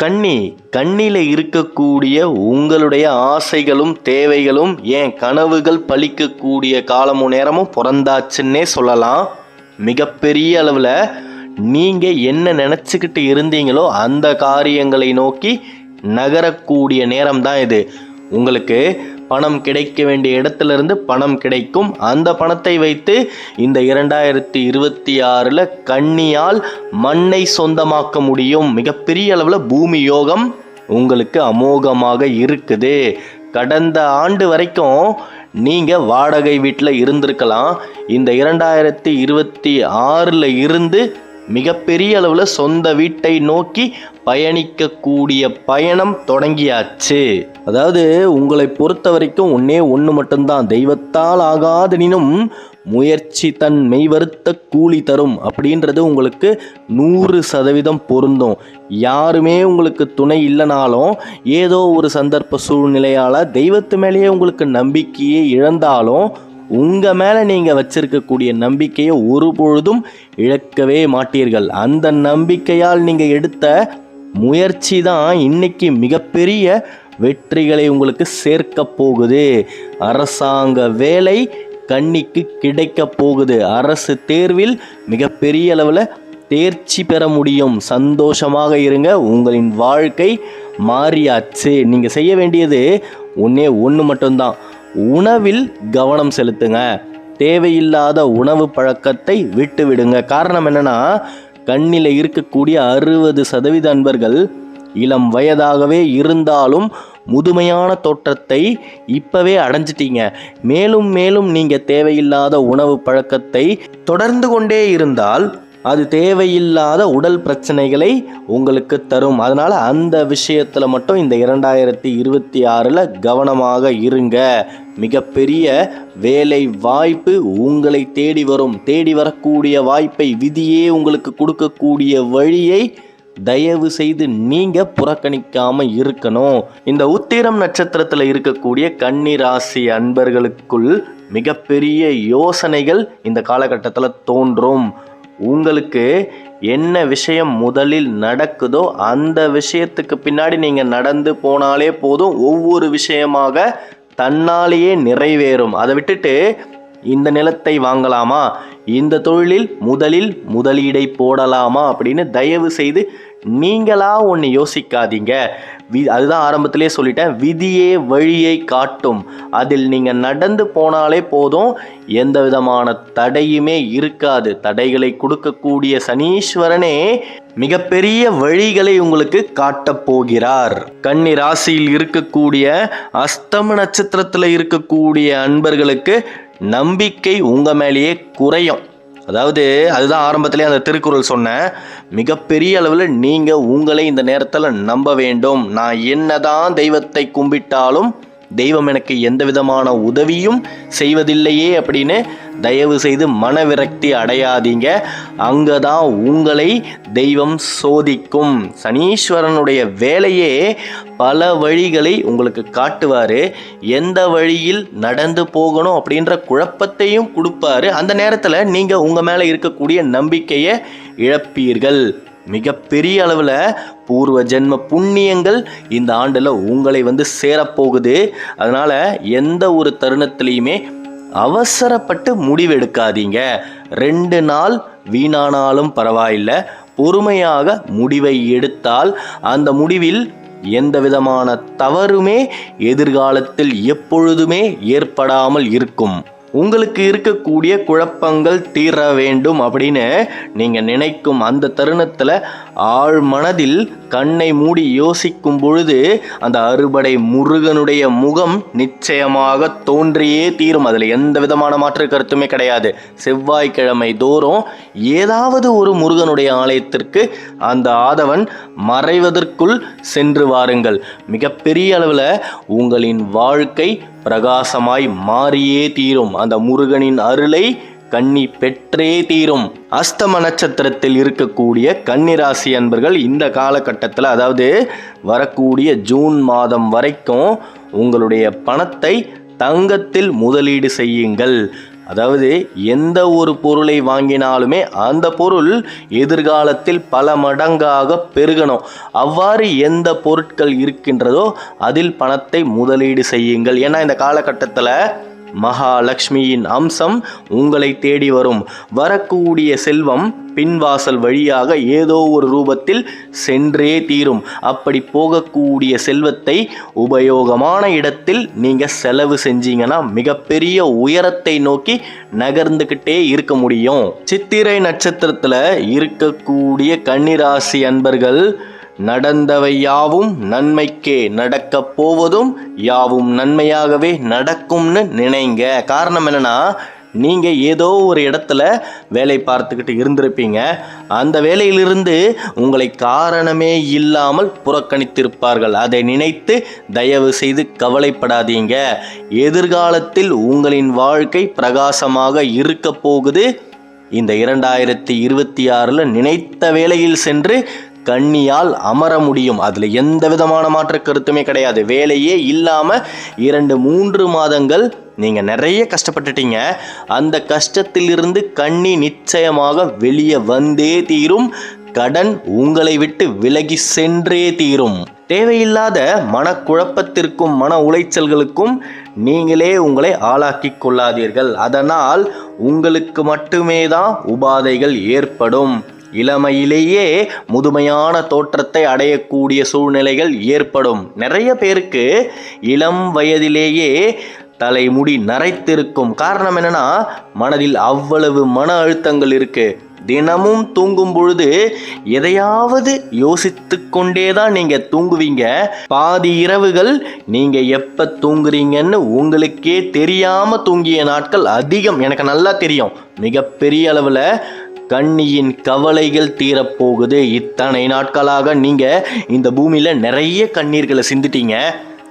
கண்ணி கண்ணில இருக்கக்கூடிய உங்களுடைய ஆசைகளும் தேவைகளும் ஏன் கனவுகள் பழிக்கக்கூடிய காலமும் நேரமும் பிறந்தாச்சுன்னே சொல்லலாம். மிகப்பெரிய அளவில் நீங்கள் என்ன நினச்சிக்கிட்டு இருந்தீங்களோ அந்த காரியங்களை நோக்கி நகரக்கூடிய நேரம் தான் இது. உங்களுக்கு பணம் கிடைக்க வேண்டிய இடத்துல இருந்து பணம் கிடைக்கும். அந்த பணத்தை வைத்து இந்த இரண்டாயிரத்தி இருபத்தி ஆறில் கண்ணியால் மண்ணை சொந்தமாக்க முடியும். மிகப்பெரிய அளவில் பூமி யோகம் உங்களுக்கு அமோகமாக இருக்குது. கடந்த ஆண்டு வரைக்கும் நீங்கள் வாடகை வீட்டில் இருந்திருக்கலாம். இந்த இரண்டாயிரத்தி இருபத்தி ஆறில் இருந்து மிகப்பெரிய அளவில் சொந்த வீட்டை நோக்கி பயணிக்கக்கூடிய பயணம் தொடங்கியாச்சு. அதாவது உங்களை பொறுத்த வரைக்கும் ஒன்னே ஒன்று மட்டும்தான். தெய்வத்தால் ஆகாதனினும் முயற்சி தன் மெய்வருத்த கூலி தரும் அப்படின்றது உங்களுக்கு நூறு சதவீதம் பொருந்தும். யாருமே உங்களுக்கு துணை இல்லைனாலும் ஏதோ ஒரு சந்தர்ப்ப சூழ்நிலையால் தெய்வத்து மேலேயே உங்களுக்கு நம்பிக்கையே இழந்தாலும் உங்கள் மேலே நீங்கள் வச்சிருக்கக்கூடிய நம்பிக்கையை ஒரு பொழுதும் இழக்கவே மாட்டீர்கள். அந்த நம்பிக்கையால் நீங்கள் எடுத்த முயற்சி தான் இன்னைக்கு மிகப்பெரிய வெற்றிகளை உங்களுக்கு சேர்க்க போகுது. அரசாங்க வேலை கண்ணிக்கு கிடைக்க போகுது. அரசு தேர்வில் மிகப்பெரிய அளவில் தேர்ச்சி பெற முடியும். சந்தோஷமாக இருங்க. உங்களின் வாழ்க்கை மாறியாச்சு. நீங்கள் செய்ய வேண்டியது ஒன்றே ஒன்று மட்டும்தான். உணவில் கவனம் செலுத்துங்க. தேவையில்லாத உணவு பழக்கத்தை விட்டு விடுங்க காரணம் என்னன்னா கண்ணில் இருக்கக்கூடிய அறுபது சதவீத அன்பர்கள் இளம் வயதாகவே இருந்தாலும் முதுமையான தோற்றத்தை இப்பவே அடைஞ்சிட்டீங்க. மேலும் மேலும் நீங்கள் தேவையில்லாத உணவு பழக்கத்தை தொடர்ந்து கொண்டே இருந்தால் அது தேவையில்லாத உடல் பிரச்சனைகளை உங்களுக்கு தரும். அதனால் அந்த விஷயத்தில் மட்டும் இந்த இரண்டாயிரத்தி இருபத்தி ஆறில் கவனமாக இருங்க. மிகப்பெரிய வேலை வாய்ப்பு உங்களை தேடி வரும். தேடி வரக்கூடிய வாய்ப்பை விதியே உங்களுக்கு கொடுக்கக்கூடிய வழியை தயவு செய்து நீங்க புறக்கணிக்காம இருக்கணும். இந்த உத்திரம் நட்சத்திரத்தில் இருக்கக்கூடிய கன்னிராசி அன்பர்களுக்குள் மிகப்பெரிய யோசனைகள் இந்த காலகட்டத்தில் தோன்றும். உங்களுக்கு என்ன விஷயம் முதலில் நடக்குதோ அந்த விஷயத்துக்கு பின்னாடி நீங்கள் நடந்து போனாலே போதும் ஒவ்வொரு விஷயமாக தன்னாலேயே நிறைவேறும். அதை விட்டுட்டு இந்த நிலத்தை வாங்கலாமா? இந்த தொழிலில் முதலில் முதலீடை போடலாமா? அப்படின்னு தயவு செய்து நீங்களாக ஒன்று யோசிக்காதீங்க. வி அதுதான் ஆரம்பத்திலே சொல்லிட்டேன். விதியே வழியை காட்டும். அதில் நீங்கள் நடந்து போனாலே போதும். எந்த விதமான தடையுமே இருக்காது. தடைகளை கொடுக்கக்கூடிய சனீஸ்வரனே மிகப்பெரிய வழிகளை உங்களுக்கு காட்டப் போகிறார். கன்னி ராசியில் இருக்கக்கூடிய அஸ்தம நட்சத்திரத்தில் இருக்கக்கூடிய அன்பர்களுக்கு நம்பிக்கை உங்கள் மேலேயே குறையும். அதாவது அதுதான் ஆரம்பத்திலே அந்த திருக்குறள் சொன்னேன் மிகப்பெரிய அளவில் நீங்கள் உங்களை இந்த நேரத்தில் நம்ப வேண்டும். நான் என்னதான் தெய்வத்தை கும்பிட்டாலும் தெய்வம் எனக்கு எந்த விதமான உதவியும் செய்வதில்லையே அப்படின்னு தயவு செய்து மனவிரக்தி அடையாதீங்க. அங்கே தான் உங்களை தெய்வம் சோதிக்கும். சனீஸ்வரனுடைய வேலையே பல வழிகளை உங்களுக்கு காட்டுவார். எந்த வழியில் நடந்து போகணும் அப்படின்ற குழப்பத்தையும் கொடுப்பாரு. அந்த நேரத்தில் நீங்கள் உங்கள் மேலே இருக்கக்கூடிய நம்பிக்கையை இழப்பீர்கள். மிகப்பெரிய அளவில் பூர்வ ஜென்ம புண்ணியங்கள் இந்த ஆண்டில் உங்களை வந்து சேரப்போகுது. அதனால் எந்த ஒரு தருணத்துலேயுமே அவசரப்பட்டு முடிவெடுக்காதீங்க. ரெண்டு நாள் வீணானாலும் பரவாயில்லை. பொறுமையாக முடிவை எடுத்தால் அந்த முடிவில் எந்த விதமான தவறுமே எதிர்காலத்தில் எப்பொழுதுமே ஏற்படாமல் இருக்கும். உங்களுக்கு இருக்கக்கூடிய குழப்பங்கள் தீர வேண்டும் அப்படின்னு நீங்கள் நினைக்கும் அந்த தருணத்தில் ஆழ் மனதில் கண்ணை மூடி யோசிக்கும் பொழுது அந்த அறுபடை முருகனுடைய முகம் நிச்சயமாக தோன்றியே தீரும். அதில் எந்த விதமான மாற்று கருத்துமே கிடையாது. செவ்வாய்க்கிழமை தோறும் ஏதாவது ஒரு முருகனுடைய ஆலயத்திற்கு அந்த ஆதவன் மறைவதற்குள் சென்று வாருங்கள். மிகப்பெரிய அளவில் உங்களின் வாழ்க்கை பிரகாசமாய் மாறியே தீரும். அந்த முருகனின் அருளை கன்னி பெற்றே தீரும். அஸ்தம நட்சத்திரத்தில் இருக்கக்கூடிய கன்னிராசி அன்பர்கள் இந்த காலகட்டத்தில் அதாவது வரக்கூடிய ஜூன் மாதம் வரைக்கும் உங்களுடைய பணத்தை தங்கத்தில் முதலீடு செய்யுங்கள். அதாவது எந்த ஒரு பொருளை வாங்கினாலுமே அந்த பொருள் எதிர்காலத்தில் பல மடங்காக பெருகணும். அவ்வாறு எந்த பொருட்கள் இருக்கின்றதோ அதில் பணத்தை முதலீடு செய்யுங்கள். ஏன்னா இந்த காலகட்டத்தில் மகாலட்சுமியின் அம்சம் உங்களை தேடி வரும். வரக்கூடிய செல்வம் பின்வாசல் வழியாக ஏதோ ஒரு ரூபத்தில் சென்றே தீரும். அப்படி போகக்கூடிய செல்வத்தை உபயோகமான இடத்தில் நீங்கள் செலவு செஞ்சீங்கன்னா மிகப்பெரிய உயரத்தை நோக்கி நகர்ந்துக்கிட்டே இருக்க முடியும். சித்திரை நட்சத்திரத்தில் இருக்கக்கூடிய கன்னிராசி அன்பர்கள் நடந்தவை யாவும் நன்மைக்கே நடக்கப் போவதும் யாவும் நன்மையாகவே நடக்கும்னு நினைங்க. காரணம் என்னன்னா நீங்கள் ஏதோ ஒரு இடத்துல வேலை பார்த்துக்கிட்டு இருந்திருப்பீங்க. அந்த வேலையிலிருந்து உங்களை காரணமே இல்லாமல் புறக்கணித்திருப்பார்கள். அதை நினைத்து தயவு செய்து கவலைப்படாதீங்க. எதிர்காலத்தில் உங்களின் வாழ்க்கை பிரகாசமாக இருக்க போகுது. இந்த இரண்டாயிரத்தி இருபத்தி ஆறில் நினைத்த வேலையில் சென்று கண்ணியால் அமர முடியும். அதில் எந்த விதமான மாற்ற கருத்துமே கிடையாது. வேலையே இல்லாமல் இரண்டு மூன்று மாதங்கள் நீங்கள் நிறைய கஷ்டப்பட்டுட்டீங்க. அந்த கஷ்டத்திலிருந்து கண்ணி நிச்சயமாக வெளியே வந்தே தீரும். கடன் உங்களை விட்டு விலகி சென்றே தீரும். தேவையில்லாத மனக்குழப்பத்திற்கும் மன உளைச்சல்களுக்கும் நீங்களே உங்களை ஆளாக்கி கொள்ளாதீர்கள். அதனால் உங்களுக்கு மட்டுமே தான் உபாதைகள் ஏற்படும். இளமையிலேயே முதுமையான தோற்றத்தை அடையக்கூடிய சூழ்நிலைகள் ஏற்படும். நிறைய பேருக்கு இளம் வயதிலேயே தலைமுடி நரைத்திருக்கும். காரணம் என்னன்னா மனதில் அவ்வளவு மன அழுத்தங்கள் இருக்கு. தினமும் தூங்கும் பொழுது எதையாவது யோசித்து கொண்டே தான் நீங்கள் தூங்குவீங்க. பாதி இரவுகள் நீங்கள் எப்போ தூங்குறீங்கன்னு உங்களுக்கே தெரியாமல் தூங்கிய நாட்கள் அதிகம். எனக்கு நல்லா தெரியும். மிகப்பெரிய அளவில் கண்ணியின் கவலைகள் தீரப்போகுது. இத்தனை நாட்களாக நீங்கள் இந்த பூமியில் நிறைய கண்ணீர்களை சிந்திட்டீங்க.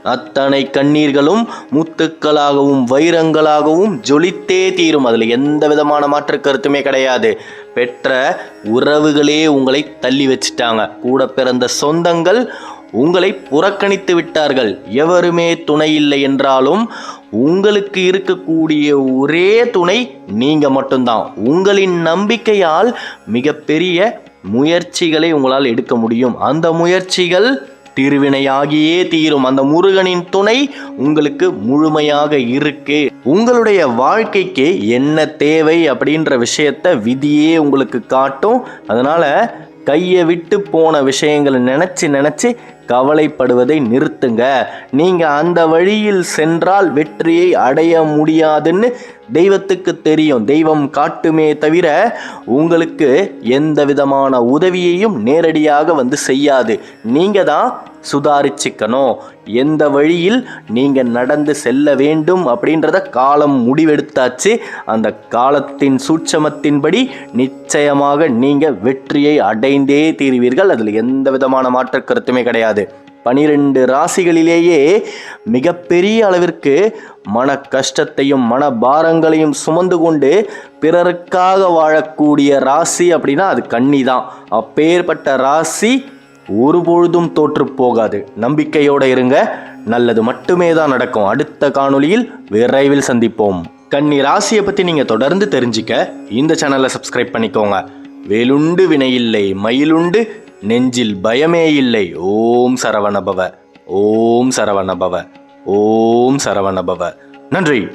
அத்தனை கண்ணீர்களும் முத்துக்களாகவும் வைரங்களாகவும் ஜொலித்தே தீரும். அதில் எந்த விதமான மாற்று கருத்துமே கிடையாது. பெற்ற உறவுகளே உங்களை தள்ளி வச்சிட்டாங்க. கூட பிறந்த சொந்தங்கள் உங்களை புறக்கணித்து விட்டார்கள். எவருமே துணை இல்லை என்றாலும் உங்களுக்கு இருக்கக்கூடிய ஒரே துணை நீங்க மட்டும்தான். உங்களின் நம்பிக்கையால் மிகப்பெரிய முயற்சிகளை உங்களால் எடுக்க முடியும். அந்த முயற்சிகள் திருவினையாகியே தீரும். அந்த முருகனின் துணை உங்களுக்கு முழுமையாக இருக்கு. உங்களுடைய வாழ்க்கைக்கு என்ன தேவை அப்படின்ற விஷயத்த விதியே உங்களுக்கு காட்டும். அதனால கையை விட்டு போன விஷயங்களை நினச்சி நினச்சி கவலைப்படுவதை நிறுத்துங்க. நீங்கள் அந்த வழியில் சென்றால் வெற்றியை அடைய முடியாதுன்னு தெய்வத்துக்கு தெரியும். தெய்வம் காட்டுமே தவிர உங்களுக்கு எந்த விதமான உதவியையும் நேரடியாக வந்து செய்யாது. நீங்கள் தான் சுதாரிச்சுக்கணும். எந்த வழியில் நீங்கள் நடந்து செல்ல வேண்டும் அப்படின்றத காலம் முடிவெடுத்தாச்சு. அந்த காலத்தின் சூட்சமத்தின்படி நிச்சயமாக நீங்கள் வெற்றியை அடைந்தே தீர்வீர்கள். அதில் எந்த விதமான மாற்று கருத்துமே கிடையாது. பனிரெண்டு ராசிகளிலேயே மிகப்பெரிய அளவிற்கு மன கஷ்டத்தையும் மன பாரங்களையும் சுமந்து கொண்டு பிறருக்காக வாழக்கூடிய ராசி அப்படின்னா அது கன்னி தான் அப்பேற்பட்ட ராசி ஒருபொழுதும் தோற்று போகாது. நம்பிக்கையோடு இருங்க. நல்லது மட்டுமே தான் நடக்கும். அடுத்த காணொளியில் விரைவில் சந்திப்போம். கன்னி ராசியை பற்றி நீங்கள் தொடர்ந்து தெரிஞ்சிக்க இந்த சேனலை சப்ஸ்கிரைப் பண்ணிக்கோங்க. வேலுண்டு வினையில்லை மயிலுண்டு நெஞ்சில் பயமே இல்லை. ஓம் சரவணபவ. ஓம் சரவணபவ. ஓம் சரவணபவ. நன்றி.